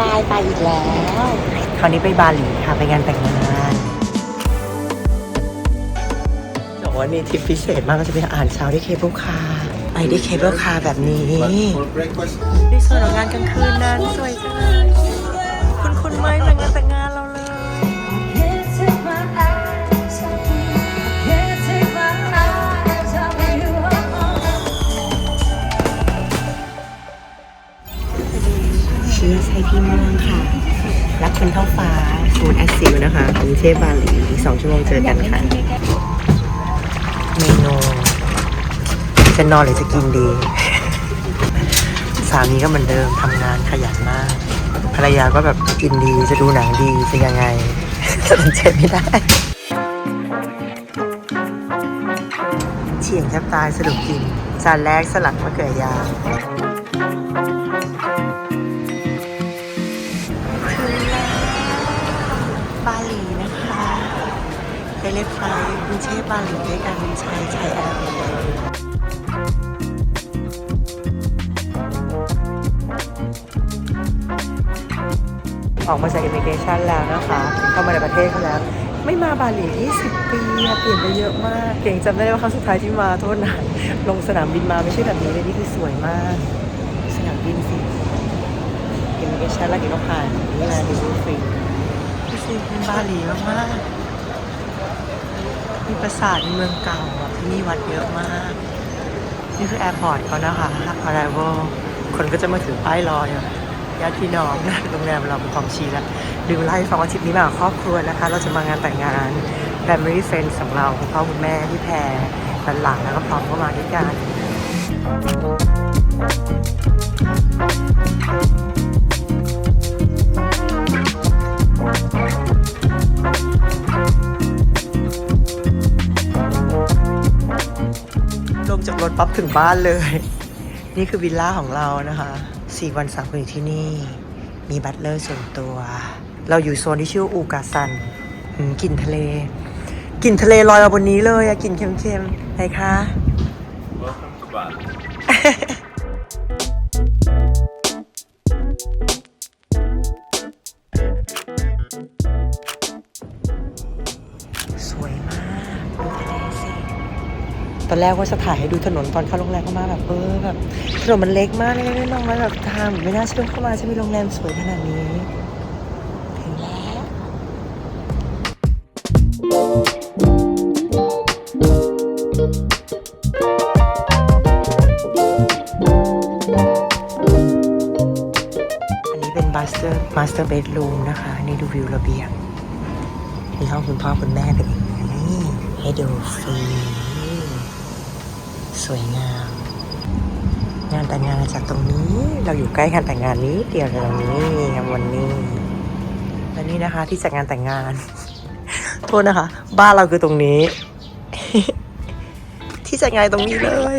บายไปอีกแล้ว คราวนี้ไปบาหลีค่ะไปงานแต่งงานบอกว่านี่ทริปพิเศษมากก็จะไปอ่านเช้าที่เคเบิลคาร์ไปที่เคเบิลคาร์แบบนี้ For breakfast, ในส่วนของงานกลางคืนนั้นสวยจังเลยคุณคุณไหมแต่งงานแต่งงาน เชื้อไซพี่ม่วงค่ะ รักคนเท่าฟ้าฟูดแอซิลนะคะกรุงเทพบาหลีอีกสองชั่วโมงเจอกันค่ะ เมนูจะนอนหรือจะกินดี สามีก็เหมือนเดิมทำงานขยันมาก ภรรยาก็แบบกินดี จะดูหนังดี จะยังไงตัดสินใจไม่ได้เฉียงแทบตายสรุปกิน จานแรกสลัดมะเขือยาว คะไปเล็บไฟกรุงเทพบาหลีด้วยกันใช้ใช้แอร์ออกมาจากอิมิเกชันแล้วนะคะเข้ามาในประเทศเขาแล้ว ไม่มาบาหลี 20 ปีเปลี่ยนไปเยอะมาก เก่งจำได้ว่าครั้งสุดท้ายที่มาโทษนะลงสนามบินมาไม่ใช่แบบนี้เลยนี่คือสวยมาก สนามบินสิอิมิเกชันแล้วเก่งก็ผ่านนี่นะดูฟรี บาหลีมากๆ มีปราสาทมีเมืองเก่าแบบที่นี่วัดเยอะมาก นี่คือแอร์พอร์ตเขานะคะ Arrival คนก็จะมาถือป้ายรออยู่ญาติพี่น้องนะโรงแรมเราเป็นความชีแล้วดูไล่ฟังว่าทริปนี้มาครอบครัวนะคะ เราจะมางานแต่งงาน Family Friends ของเราคุณพ่อคุณแม่ที่แพรหลานแล้วก็พร้อมก็มาด้วยกัน จากรถปั๊บถึงบ้านเลย นี่คือวิลล่าของเรานะคะสี่วันสามคืนอยู่ที่นี่ มีบัตเลอร์ส่วนตัว เราอยู่โซนที่ชื่ออูกาซันกลิ่นทะเลกลิ่นทะเลลอยมาบนนี้เลยอะกลิ่นเค็มๆไหนคะ อนแรกว่าจะถ่ายให้ดูถนนตอนเข้าโรงแรมเข้ามาแบบเออแบบถนนมันเล็กมากเลยไม่น้องมาแบบทางไม่น่าเชื่อเข้ามาจะมีโรงแรมสวยขนาดนี้ถึงแล้วอันนี้เป็นมาสเตอร์มาสเตอร์เบดรูมนะคะนี่ดูวิวระเบียงมีห้องคุณพ่อคุณแม่เป็นอย่างนี้ให้ดูฟรี สวยงาม งานแต่งงานจากตรงนี้ เราอยู่ใกล้งานแต่งงานนี้เดียวตรงนี้งานวันนี้และนี่นะคะ ที่จัดงานแต่งงาน โทษนะคะ บ้านเราคือตรงนี้ ที่จัดงานตรงนี้เลย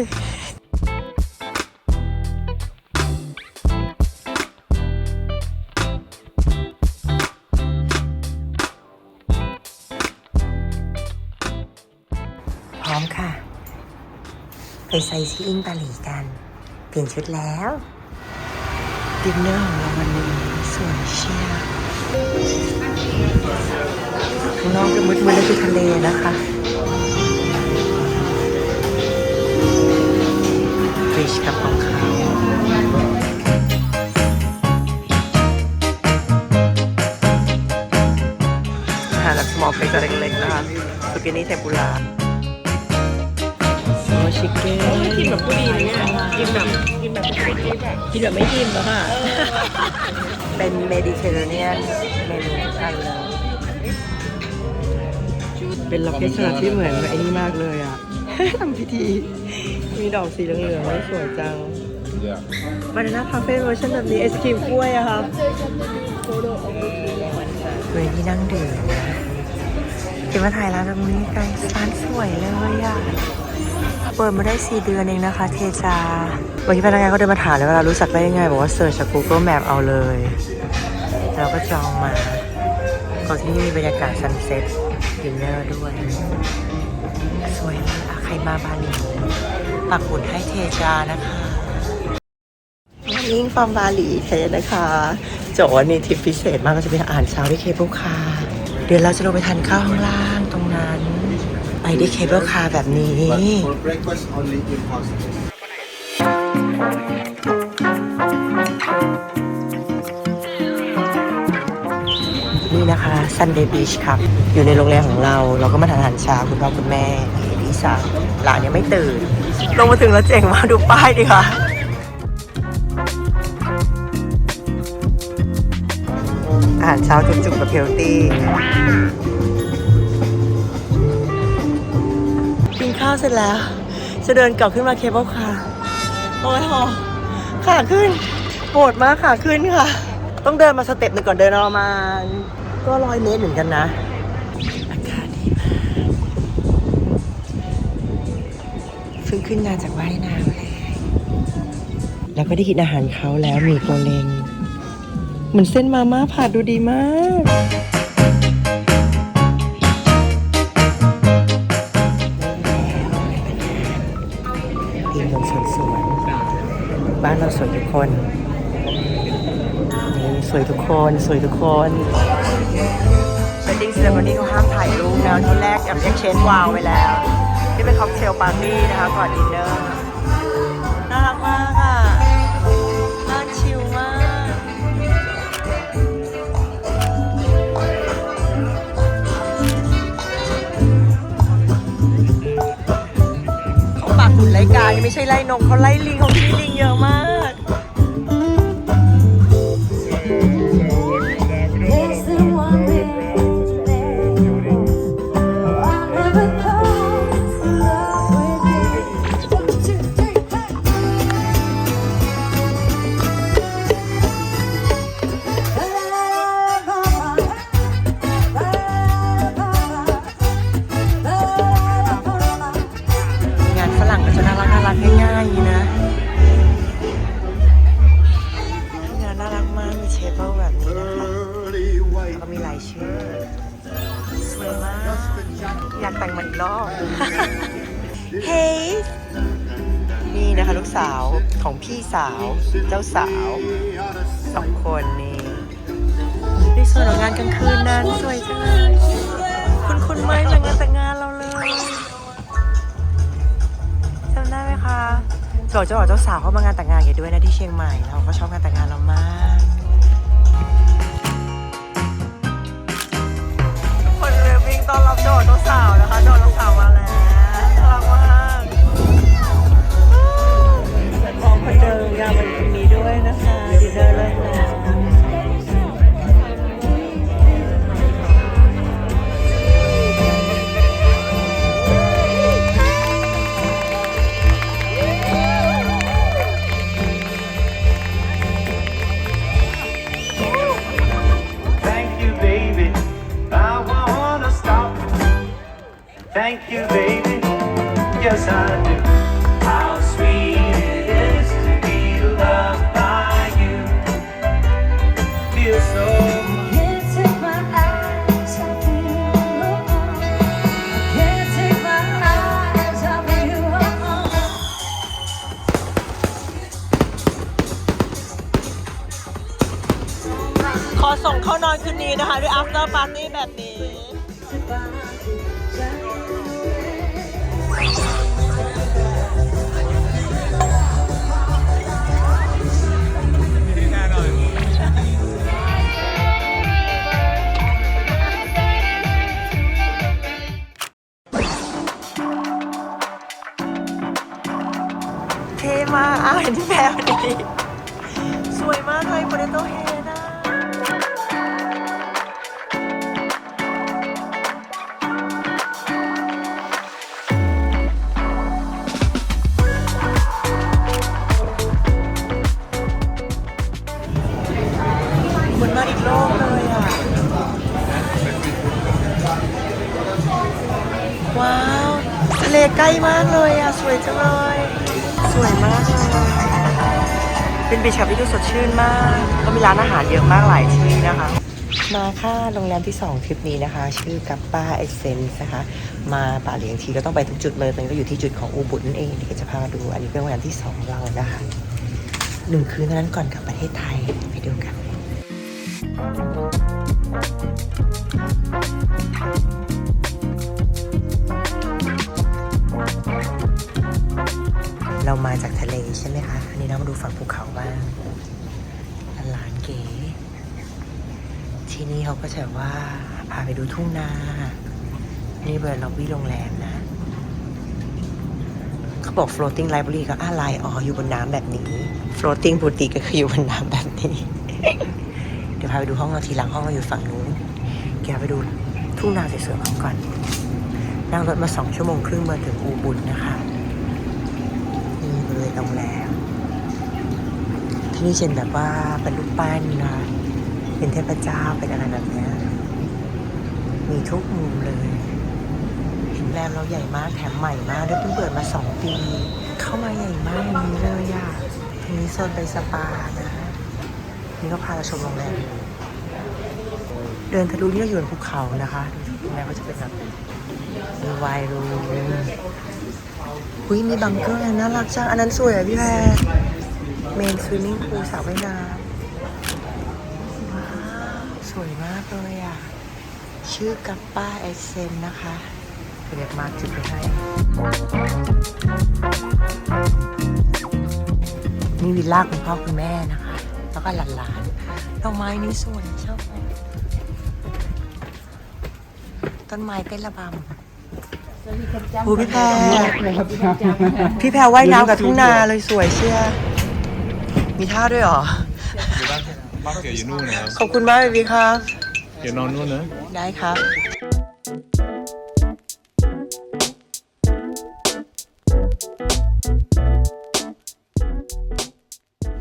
ไปไซซีอิงบาหลีกัน เปลี่ยนชุดแล้วดินเนอร์ของเราวันนี้สวยเชียวข้างนอกก็มืดๆแล้วคือทะเลนะคะบริชกับของเขาอาหารแบบสมอลเพลกเล็กๆนะคะสุกินี่เทมปุระ โอชิเก้กินแบบผู้ดีเนี่ยกินแบบกินแบบกินแบบไม่กินแล้วค่ะ เป็นเมดิเตอร์เรเนียนเมนูทุกอันเลยเป็นล็อกเก็ตสลัดที่เหมือนไอ้นี่มากเลยอะทำพิธี มีดอกสีเหลืองๆไว้สวยจัง Yeah. บานาน่าคาเฟ่เวอร์ชันแบบนี้ไอศครีมกล้วยอะครับเวที่นั่งดื่มนะเดี๋ยวมาถ่ายร้านตรงนี้กันร้านสวยเลยอะ เปิดมาได้ 4 เดือนเองนะคะ เทจาวันที่พนักงานเขาเดินมาถามเลยว่าเรารู้จักได้ยังไง บอกว่าเสิร์ชจาก Google Map เอาเลย เราก็จองมาก่อนที่นี่มีบรรยากาศซันเซ็ตดินเนอร์ด้วย สวยมากอะใครมาบาหลีปักหมุดให้เทจานะคะนิ่งฟอร์มบาหลีเทสนะคะจะบอกว่านี่ทริปพิเศษมากก็จะเป็นอาหารเช้าที่เคเบิลคาร์เดี๋ยวเราจะลงไปทานข้าวข้างล่างตรงนั้น ไปที่เคเบิลคาร์แบบนี้ But for breakfast, only impossible. นี่นะคะ Sunday Beach ครับ อยู่ในโรงแรมของเรา เราก็มาทานอาหารเช้าคุณพ่อคุณแม่พี่สาวหลานยังไม่ตื่น ลงมาถึงแล้วเจ๋งมากดูป้ายดิค่ะอาหารเช้าจุกๆแบบเฮลตี้ ข้าวเสร็จแล้ว จะเดินกลับขึ้นมาเคเบิลคาร์โอ้ยหอขาขึ้นปวดมากขาขึ้นค่ะ ต้องเดินมาสเต็ปหนึ่งก่อนเดินประมาณก็ร้อยเมตรเหมือนกันนะอากาศดีมากเพิ่งขึ้นงานจากว่ายน้ำเลยแล้วก็ได้กินอาหารเขาแล้วมีโกเลงเหมือนเส้นมาม่าผัดดูดีมาก บ้านเราสวยทุกคนนี่สวยทุกคน สวยทุกคนเ e ดดิ้งเซ r ร m ม n นี่เขาห้ามถ่ายรูปแล้วที่แรกแอบเอ็กชนวาวไปแล้ว ที่เป็นค็อกเทลปาร์ตี้นะคะก่อนดินเนอร์ ไม่ใช่ไล่นกเขาไล่ลิงเขาที่ลิงเยอะมาก สองคนนี่ในส่วนของงานกลางคืนนั้นสวยจังเลยคุณคุณไหมจากงานแต่งงานเราเลยจำได้ไหมคะโจเจ้าบ่าวเจ้าสาวเขามางานแต่งงานกันด้วยนะที่เชียงใหม่เราก็ชอบงานแต่งงานเรามากคนเรือวิ่งต้อนรับโจเจ้าสาวนะคะโจเจ้าสาวมาแล้วน่ารักมากมองคนเดินยามวันนี้ ด้วยนะคะดินเนอร์เลิกแล้ นะคะด้วย after party แบบนี้เท่มากอ้าวเห็นที่แพรพอดีสวยมากเลยโปเตโต้เฮ เลใกล้มากเลยอะ สวยจังเลย สวยมากเลยเป็นบีชครับที่ดูสดชื่นมาก ก็มีร้านอาหารเยอะมากหลายที่นะคะ มาค่ะโรงแรมที่ 2 ทริปนี้นะคะ ชื่อกัปป้าเอเซนส์นะคะ มาป่าเหลียงทีก็ต้องไปทุกจุดเลยมันก็อยู่ที่จุดของอูบุตนั่นเองเดี๋ยวจะพามาดู อันนี้เป็นโรงแรมที่2ของเรานะคะหนึ่งคืนเท่านั้นก่อนกลับประเทศไทยไปดูกัน เรามาจากทะเลใช่ไหมคะอันนี้เรามาดูฝั่งภูเขาบ้างหลานเก๋ ที่นี่เขาก็จะว่าพาไปดูทุ่งนา นี่เบอร์ล็อบบี้โรงแรมนะ เขาบอก floating library ก็อะไรอ๋ออยู่บนน้ำแบบนี้ floating ปกติก็คืออยู่บนน้ำแบบนี้ เดี๋ยวพาไปดูห้องเราทีหลังห้องเราอยู่ฝั่งนู้นเดี๋ยวไปดูทุ่งนาสวยๆของก่อน นั่งรถมาสองชั่วโมงครึ่งมาถึงอูบุญนะคะ นี่บริเวณโรงแรมที่นี่เช่นแบบว่าเป็นรูปปั้นนะเป็นเทพเจ้าเป็นอะไรแบบนี้มีทุกมุมเลยโรงแรมเราใหญ่มากแถมใหม่มากด้วยเพิ่งเปิดมาสองปี เข้ามาใหญ่มากอย่างนี้เลยอะทีนี้โซนไปสปานะนี่ก็พาเราชมโรงแรมเดินทะลุนี่เราอยู่บนภูเขานะคะโรงแรมก็จะเป็นแบบ มีไวน์รูอุ้ยมีบังเกอร์น่ารักจังอันนั้นสวยอะพี่แพรเมนสวิมมิ่งพูลสระว่ายน้ำว้าวสวยมากเลยอะ ชื่อกัปป้าเอเซนนะคะเรียกมาจุดไปให้ นี่วิลล่าคุณพ่อคุณแม่นะคะ แล้วก็หลานๆดอกไม้นี่สวยชอบต้นไม้เต้นระบำ โอ้พี่แพรพี่แพรว่ายน้ำกับทุ่งนาเลยสวยเชียมีท่าด้วยเหรอบ้านเก๋อยู่นู่นนะครับขอบคุณมากเลยพี่ครับเก๋นอนนู่นนะ ได้ครับ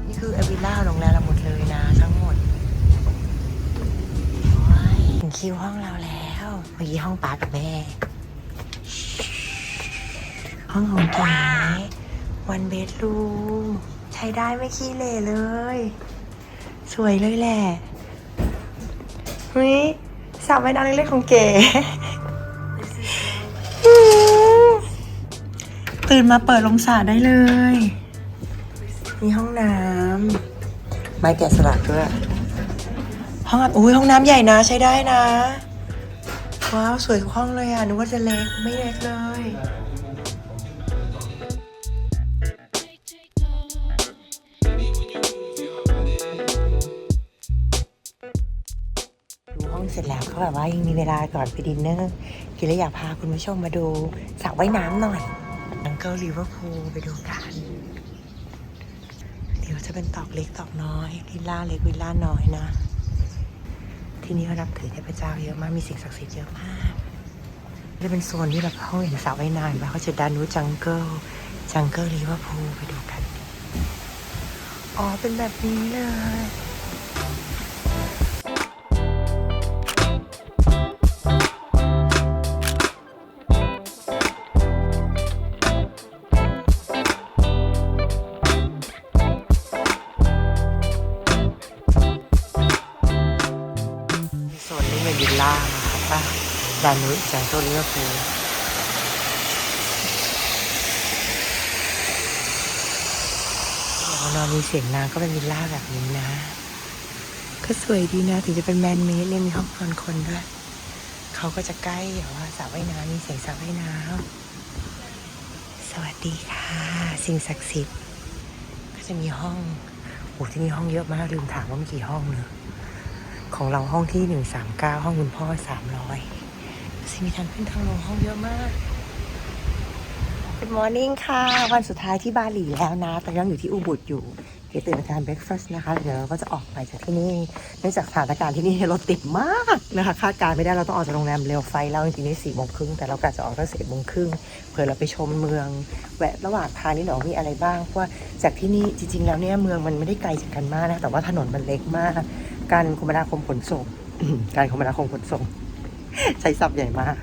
นี่คืออวิลล่าโรงแรมเราหมดเลยนะทั้งหมดโอ้ยถึงคิวห้องเราแล้วเมื่อกี้ห้องป้ากับแม่ ห้องของแกวันเบดรูมใช้ได้ไม่ขี้เหร่เลย สวยเลยแหละเฮ้ยสระว่ายน้ำเล็กๆของเก๋ตื่นมาเปิดลงสระได้เลย มีห้องน้ำไม้แกะสลักด้วยห้องอาบอุ้ยห้องน้ำใหญ่นะใช้ได้นะ ว้าว สวยทุกห้องเลยอะนึกว่าจะเล็กไม่เล็กเลย แบบว่ายังมีเวลาก่อนไปดินเนอร์กินแล้วอยากพาคุณผู้ชมมาดูสระว่ายน้ำหน่อยอังเกิลลิเวอร์พูลไปดูกันเดี๋ยวจะเป็นตอกเล็กตอกน้อยวิลล่าเล็กวิลล่าน้อยนะ ที่นี่เขานับถือเทพเจ้าเยอะมากมีสิ่งศักดิ์สิทธิ์เยอะมากจะเป็นโซนที่แบบห้องเห็นสระว่ายน้ำเห็นปเขาจะดานูจังเกิลจังเกิลลิเวอร์พูลไปดูกันอ๋อเป็นแบบนี้เลย ดานุจังโตเลือกพูลเรานอนมีเสียงนางก็เป็นวิลล่าแบบนี้นะ ก็สวยดีนะ ถึงจะเป็นแมนเมดเนี่ยมีห้องนอนคนด้วย เขาก็จะใกล้แบบว่าสระว่ายน้ำมีเสียงสระว่ายน้ำสวัสดีค่ะ สิ่งศักดิ์สิทธิ์ ก็จะมีห้องโอ้ที่นี่ห้องเยอะมากลืมถามว่ามีกี่ห้องเลยของเราห้องที่หนึ่งสามเก้าห้องคุณพ่อสามร้อย สิมีทางขึ้นทางลงห้องเยอะมาก Good morning ค่ะ วันสุดท้ายที่บาหลีแล้วนะตอนนี้ยังอยู่ที่อูบุดอยู่เก๋ตื่นมาทานเบรคฟาสต์นะคะ เดี๋ยวเราก็จะออกไปจากที่นี่ เนื่องจากสถานการณ์ที่นี่รถติดมากนะคะ คาดการณ์ไม่ได้เราต้องออกจากโรงแรมเร็วไฟเราจริงๆนี่สี่โมงครึ่งแต่เรากะจะออกตั้งสี่โมงครึ่งเผื่อเราไปชมเมือง แวะระหว่างทางนี่หนอมีอะไรบ้างเพราะว่าจากที่นี่จริง ๆ แล้วเนี่ยเมืองมันไม่ได้ไกลจากกันมากนะแต่ว่าถนนมันเล็กมาก การคมนาคมขนส่ง การคมนาคมขนส่ง ใช้ศัพท์ใหญ่มาก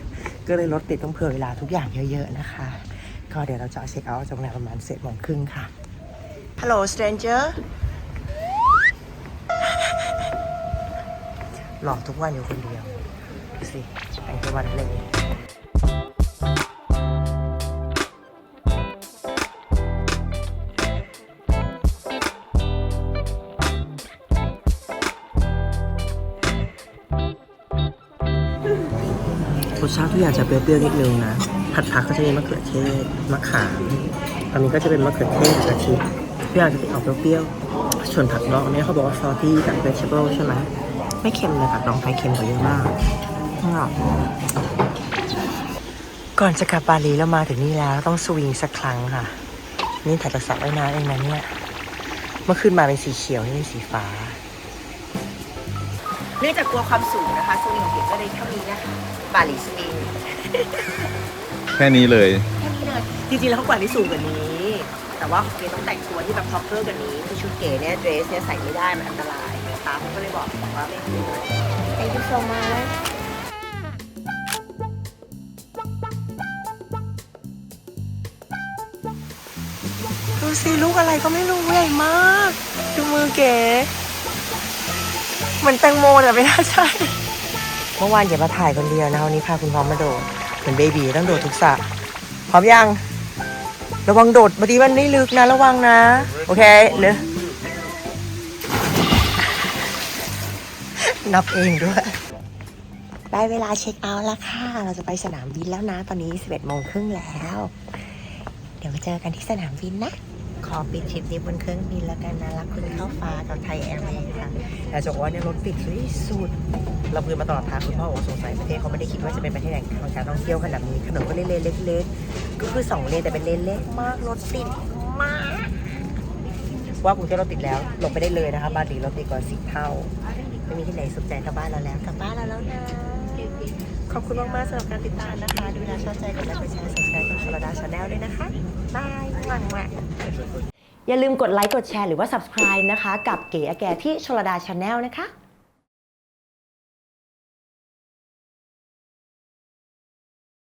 ก็เลยรถติดต้องเผื่อเวลาทุกอย่างเยอะ ๆ นะคะ ก็เดี๋ยวเราจะเช็คเอาท์จากโรงแรมประมาณเสร็จโมงครึ่งค่ะ Hello stranger หลอกทุกวันอยู่คนเดียวดูสิแต่งตัววันเลย ชาติทุกอย่างจะเปรี้ยวๆนิดนึงนะ ผัดผักก็จะมีมะเขือเทศมะขามอันนี้ก็จะเป็นมะเขือเทศกับกะทิทุกอย่างจะเป็นออกเปรี้ยวๆส่วนผักดองอันนี้เขาบอกว่าซอสที่กับเวจิเบิลใช่ไหมไม่เค็มเลยผักดองไทยเค็มกว่าเยอะมากก่อนจะกลับบาลีเรามาถึงนี่แล้วต้องสวิงสักครั้งค่ะ นี่ถ่ายจากสระว่ายน้ำเองนะเนี่ยเมื่อคืนมาเป็นสีเขียวนี่เป็นสีฟ้าเนื่องจากกลัวความสูงนะคะสวิงของเก๋ก็เลยเท่านี้นะคะ บาหลีสวิงแค่นี้เลย แค่นี้เลยจริงๆแล้วเขากว่าที่สูงกว่านี้ แต่ว่าเก๋ต้องแต่งตัวที่แบบท็อปเปอร์กว่านี้คือชุดเก๋เนี่ยเดรสเนี่ยใส่ไม่ได้มันอันตรายนะคะผมก็เลยบอกว่าไม่ควร Thank you so much ดูสิลูกอะไรก็ไม่รู้ใหญ่มาก ดูมือเก๋ เหมือนแตงโมแต่ไม่น่าใช่ เมื่อวานอย่ามาถ่ายคนเดียวนะวันนี้พาคุณพร้อมมาโดดเหมือนเบบีต้องโดดทุกสระพร้อมยัง ระวังโดดบางทีมันไม่ลึกนะระวังนะ โอเคเนอะนับเองด้วยได้เวลาเช็คเอาท์แล้วค่ะ เราจะไปสนามบินแล้วนะ ตอนนี้ 11โมงครึ่งแล้ว เดี๋ยวมาเจอกันที่สนามบินนะ อปิดทริปนี้บนเครื่องบินแล้วกันนะรักคุณเข้าฟ้ากับไทยแอร์เวย์ค่ะแต่จะบอกว่าเนี่ยรถติดที่สุดเราคุยมาตลอดทางคุณพ่อบอกว่าสงสัยประเทศเขาไม่ได้คิดว่าจะเป็นประเทศแห่งการท่องเที่ยวขนาดนี้ถนนก็เลนๆเล็กๆก็คือสองเลนแต่เป็นเลนเล็กมากรถติดมาก ว่ากรุงเทพรถติดแล้วลงไปได้เลยนะคะบาหลีรถติดกว่าสิบเท่าไม่มีที่ไหนสุขใจเท่าบ้านเราแล้วกลับบ้านเราแล้วนะ ขอบคุณมากๆสำหรับการติดตามนะคะ ดูแลชอบใจกดไลค์กดแชร์ subscribe กับชลดาชาแนลด้วยนะคะบายหวังว่าอย่าลืมกดไลค์กดแชร์หรือว่า subscribe นะคะ กับเก๋อแกที่ชลดาชาแนลนะคะ